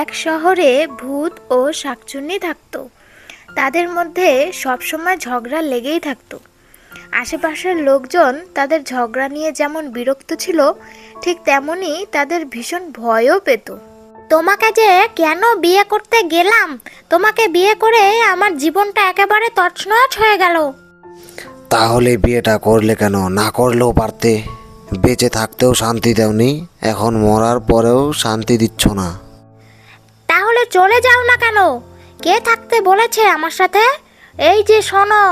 এক শহরে ভূত ও শাকচুন্নি থাকতো। তাদের মধ্যে সবসময় ঝগড়া লেগেই থাকতো। আশেপাশের লোকজন তাদের ঝগড়া নিয়ে যেমন বিরক্ত ছিল ঠিক তেমনই তাদের ভীষণ ভয়ও পেত। তোমাকে যে কেন বিয়ে করতে গেলাম? তোমাকে বিয়ে করে আমার জীবনটা একেবারে তছনছ হয়ে গেল। তাহলে বিয়েটা করলে কেন? না করলেও পারতে। বেঁচে থাকতেও শান্তি দেওনি। এখন মরার পরেও শান্তি দিচ্ছ না। তাহলে চলে যাও না কেন? কে থাকতে বলেছে আমার সাথে? এই যে শোনো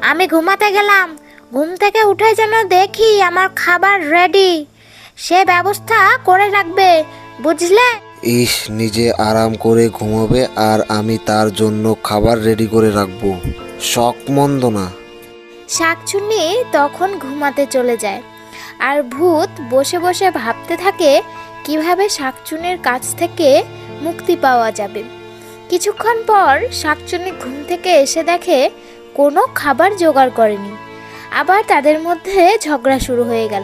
আমি ঘুমাতে গেলাম। ঘুম থেকে উঠে যেন দেখি আমার খাবার রেডি সে ব্যবস্থা করে রাখবে বুঝলে? ইস নিজে আরাম করে ঘুমোবে আর আমি তার জন্য খাবার রেডি করে রাখব। শখ মন্দ না। শাকচুন্নি তখন ঘুমাতে চলে যায়। আর ভূত বসে বসে ভাবতে থাকে কীভাবে শাকচুন্নির কাছ থেকে মুক্তি পাওয়া যাবে। কিছুক্ষণ পর শাকচুন্নি ঘুম থেকে এসে দেখে কোনো খাবার জোগাড় করেনি। আবার তাদের মধ্যে ঝগড়া শুরু হয়ে গেল।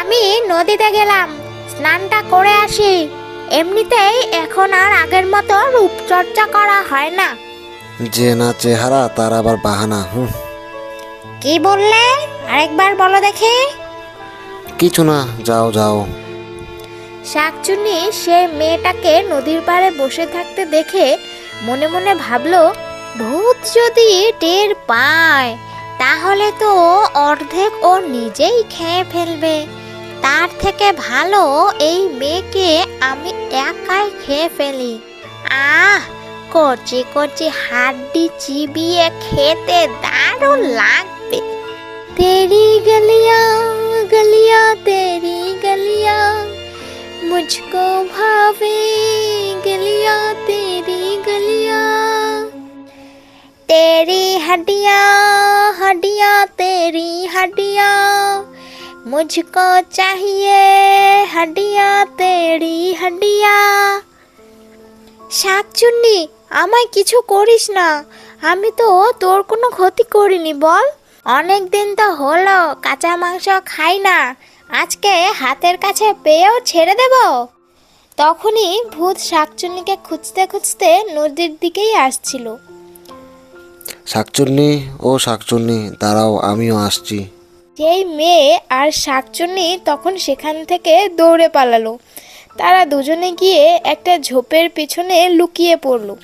আমি নদীতে গেলাম স্নানটা করে আসি। এমনিতেই এখন আর আগের মতো রূপচর্চা করা হয় না। যে না চেহারা তার আবার বাহানা হুম। কি বললে? আরেকবার বলো দেখি। কিছু না যাও যাও। শাকচুন্নি সে মেয়েটাকে নদীর পাড়ে বসে থাকতে দেখে মনে মনে ভাবলো, ভূত যদি টের পায়, তাহলে তো অর্ধেক ও নিজেই খেয়ে ফেলবে। তার থেকে ভালো এই মেয়েকে আমি একাই খেয়ে ফেলি। আহ, কচি কচি হাড্ডি চিবিয়ে খেতে দারুণ লাগবে। তেরি গলিয়া গলিয়া, তেরি গলিয়া मुझको भावे गलिया तेरी गलिया तेरी हड्डियाँ हड्डियाँ तेरी हड्डियाँ मुझको चाहिए हड्डियाँ तेरी हड्डियाँ শাকচুন্নি আমায় কিছু করিস না আমি তো তোর কোনো ক্ষতি করিনি বল অনেক দিন তো হলো কাঁচা মাংস খাই না আজকে হাতের কাছে পেয়েও ছেড়ে দেব? তখনই ভূত শাকচুন্নিকে খুঁজতে খুঁজতে নদীর দিকেই আসছিল। শাকচুন্নি ও শাকচুন্নি দাঁড়াও আমিও আসছি। সেই মেয়ে আর শাকচুন্নি তখন সেখান থেকে দৌড়ে পালালো। তারা দুজনে গিয়ে একটা ঝোপের পিছনে লুকিয়ে পড়ল।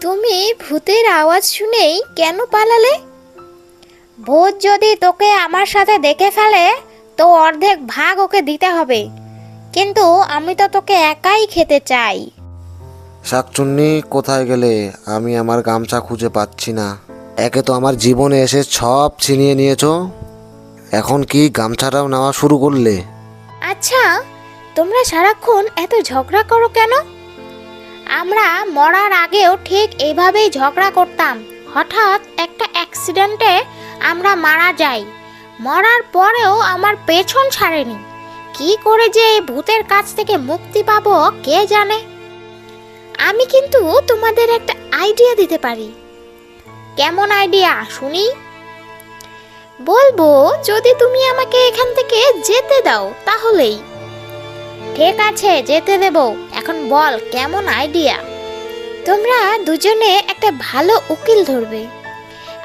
তুমি ভূতের আওয়াজ শুনেই কেন পালালে? ভূত যদি তোকে আমার সাথে দেখে ফেলে তো অর্ধেক ভাগ ওকে দিতে হবে। কিন্তু আমি তো তোকে একাই খেতে চাই। শাকচুন্নি কোথায় গেলে? আমি আমার গামছা খুঁজে পাচ্ছি না। একে তো আমার জীবনে এসে সব ছিনিয়ে নিয়েছো। এখন কি গামছাটাও নেওয়া শুরু করলে? আচ্ছা তোমরা সারাক্ষণ এত ঝগড়া করো কেন? আমরা মরার আগেও ঠিক এইভাবেই ঝগড়া করতাম। হঠাৎ একটা অ্যাক্সিডেন্টে আমরা মারা যাই। মরার পরেও আমার পেছন ছাড়েনি। কি করে যে এই ভূতের কাছ থেকে মুক্তি পাবো, কে জানে? আমি কিন্তু তোমাদের একটা আইডিয়া দিতে পারি। কেমন আইডিয়া শুনি? বলব, যদি তুমি আমাকে এখান থেকে যেতে দাও, তাহলেই। ঠিক আছে, যেতে দেব। এখন বল, কেমন আইডিয়া তোমরা দুজনে একটা ভালো উকিল ধরবে।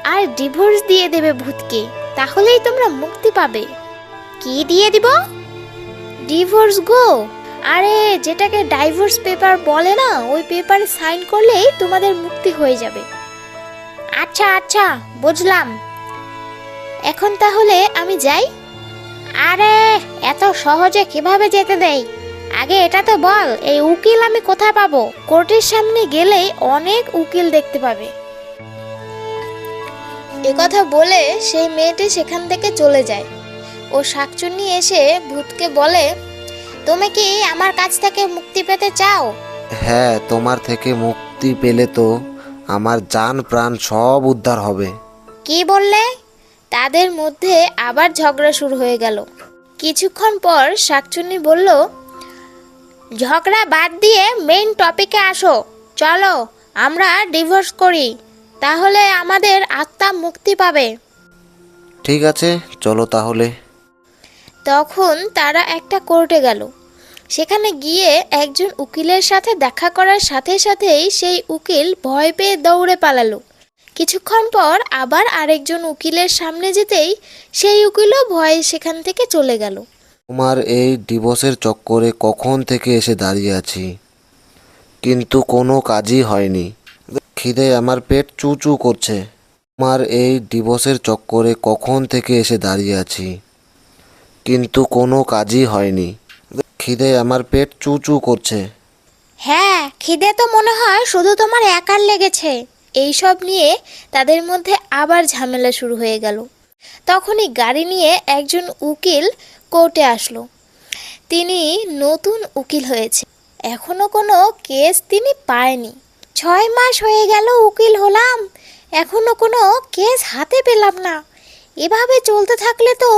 আর ডিভোর্স দিয়ে দেবে ভূতকে। তাহলেই তোমরা মুক্তি পাবে। কি দিয়ে দিব? ডিভোর্স গো? আরে, যেটাকে ডাইভোর্স পেপার বলে না, ওই পেপারে সাইন করলেই তোমাদের মুক্তি হয়ে যাবে। আচ্ছা আচ্ছা বুঝলাম। এখন তাহলে আমি যাই। আরে, এত সহজে কীভাবে যেতে দেই? আগে এটা তো বল, এই উকিল আমি কোথায় পাবো? কোর্টের সামনে গেলেই অনেক উকিল দেখতে পাবে। কথা বলে সেই মেয়েটি সেখান থেকে চলে যায়। ও শাকচুন্নি এসে ভূতকে বলে তুমি কি আমার কাছ থেকে মুক্তি পেতে চাও? হ্যাঁ তোমার থেকে মুক্তি পেলে তো আমার জান প্রাণ সব উদ্ধার হবে। কি বললে? তাদের মধ্যে আবার ঝগড়া শুরু হয়ে গেল। কিছুক্ষণ পর শাকচুন্নি বলল ঝগড়া বাদ দিয়ে মেইন টপিকে আসো। চলো আমরা ডিভোর্স করি। তাহলে আমাদের আত্মা মুক্তি পাবে। ঠিক আছে চলো তাহলে। তখন তারা একটা কোর্টে গেল। সেখানে গিয়ে একজন উকিলের সাথে দেখা করার সাথে সাথেই সেই উকিল ভয় পেয়ে দৌড়ে পালালো। কিছুক্ষণ পর আবার আরেকজন উকিলের সামনে যেতেই সেই উকিলও ভয়ে সেখান থেকে চলে গেল। তোমার এই ডিভোর্সের চক্করে কখন থেকে এসে দাঁড়িয়ে আছি? কিন্তু কোনো কাজই হয়নি। খিদে আমার পেট চু করছে। তোমার এই ডিভোর্সের চক্করে কখন থেকে এসে দাঁড়িয়ে আছি? কিন্তু কোনো কাজই হয়নি। খিদে আমার পেট চু চু করছে। হ্যাঁ খিদে তো মনে হয় শুধু তোমার একার লেগেছে। এইসব নিয়ে তাদের মধ্যে আবার ঝামেলা শুরু হয়ে গেল। তখনই গাড়ি নিয়ে একজন উকিল কোর্টে আসলো। তিনি নতুন উকিল হয়েছে। এখনও কোনো কেস তিনি পায়নি। ছয় মাস হয়ে গেল উকিল হলাম। এখনও কোনো কেস হাতে পেলাম না। এভাবে চলতে থাকলে তো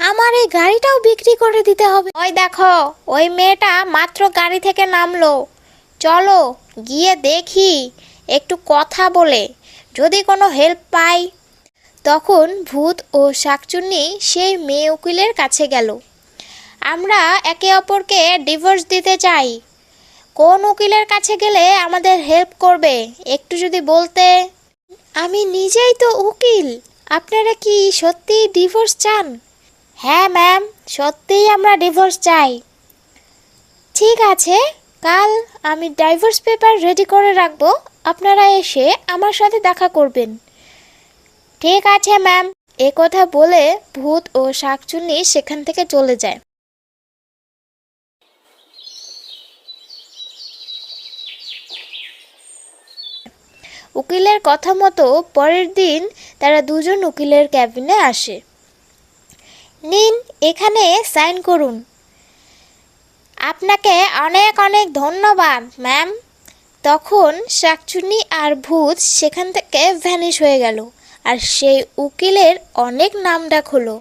আমার এই গাড়িটাও বিক্রি করে দিতে হবে। ওই দেখো, ওই মেয়েটা মাত্র গাড়ি থেকে নামলো। চলো গিয়ে দেখি, একটু কথা বলে, যদি কোনো হেল্প পাই। তখন ভূত ও শাকচুন্নি সেই মেয়ে উকিলের কাছে গেল। আমরা একে অপরকে ডিভোর্স দিতে চাই। কোন উকিলের কাছে গেলে আমাদের হেল্প করবে? একটু যদি বলতে। আমি নিজেই তো উকিল। আপনারা কি সত্যিই ডিভোর্স চান? হ্যাঁ ম্যাম সত্যিই আমরা ডিভোর্স চাই। ঠিক আছে, কাল আমি ডাইভোর্স পেপার রেডি করে রাখব। আপনারা এসে আমার সাথে দেখা করবেন। ঠিক আছে ম্যাম এ কথা বলে ভূত ও শাকচুন্নি সেখান থেকে চলে যায়। উকিলের কথা মতো পরের দিন তারা দুজন উকিলের ক্যাবিনে আসে। নিন, এখানে সাইন করুন। আপনাকে অনেক অনেক ধন্যবাদ, ম্যাম। তখন শাকচুনি আর ভূত সেখান থেকে ভ্যানিশ হয়ে গেল, আর সেই উকিলের অনেক নাম ডাক হলো।